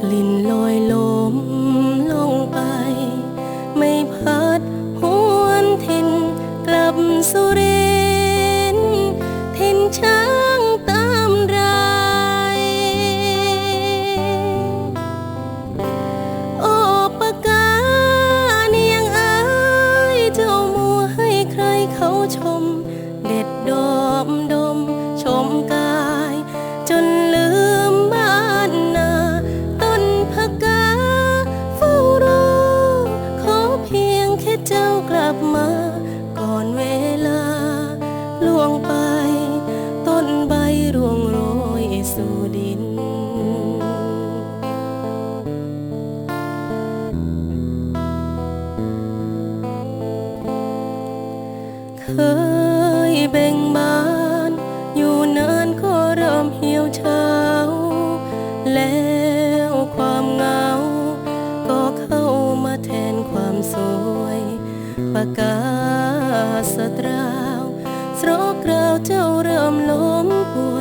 กลิ่นลอยลมลงไป ไม่พัดหวนถิ่นกลับสุรินถิ่นช้างตามรายโอปกาเนียงอายเจ้ามัวให้ใครเขาชม เด็ดดอมด ที่เจ้ากลับมา ก่อนเวลาล่วงไป ต้นใบร่วงโรยสู่ดิน เคยเบ่ง កាសត្រាវស្រោក្រៅចូលរំលំពួ